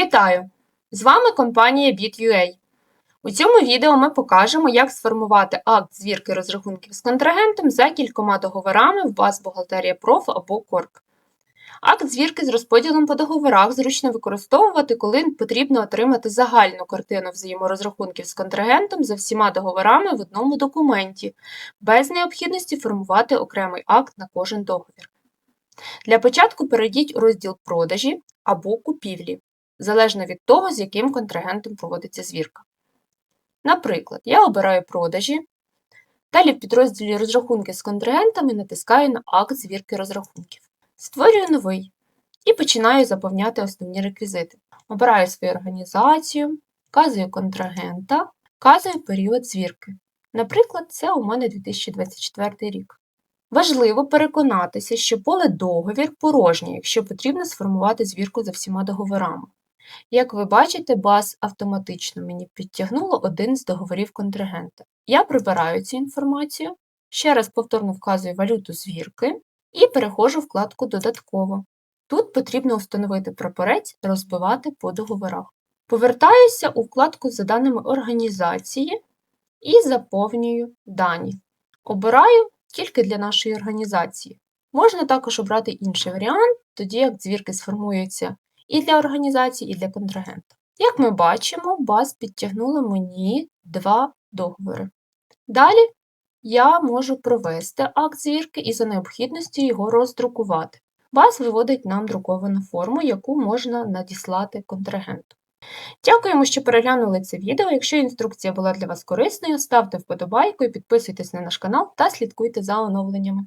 Вітаю! З вами компанія BitUA. У цьому відео ми покажемо, як сформувати акт звірки розрахунків з контрагентом за кількома договорами в баз бухгалтерія Проф або Корк. Акт звірки з розподілом по договорах зручно використовувати, коли потрібно отримати загальну картину взаєморозрахунків з контрагентом за всіма договорами в одному документі, без необхідності формувати окремий акт на кожен договір. Для початку перейдіть у розділ продажі або купівлі, залежно від того, з яким контрагентом проводиться звірка. Наприклад, я обираю продажі, далі в підрозділі розрахунки з контрагентами натискаю на акт звірки розрахунків. Створюю новий і починаю заповняти основні реквізити. Обираю свою організацію, вказую контрагента, вказую період звірки. Наприклад, це у мене 2024 рік. Важливо переконатися, що поле договір порожнє, якщо потрібно сформувати звірку за всіма договорами. Як ви бачите, баз автоматично мені підтягнуло один з договорів контрагента. Я прибираю цю інформацію, ще раз повторно вказую валюту звірки і переходжу в вкладку Додатково. Тут потрібно встановити прапорець розбивати по договорах. Повертаюся у вкладку за даними організації і заповнюю дані. Обираю тільки для нашої організації. Можна також обрати інший варіант, тоді як звірки сформуються і для організації, і для контрагента. Як ми бачимо, баз підтягнула мені два договори. Далі я можу провести акт звірки і за необхідності його роздрукувати. Баз виводить нам друковану форму, яку можна надіслати контрагенту. Дякуємо, що переглянули це відео. Якщо інструкція була для вас корисною, ставте вподобайку і підписуйтесь на наш канал та слідкуйте за оновленнями.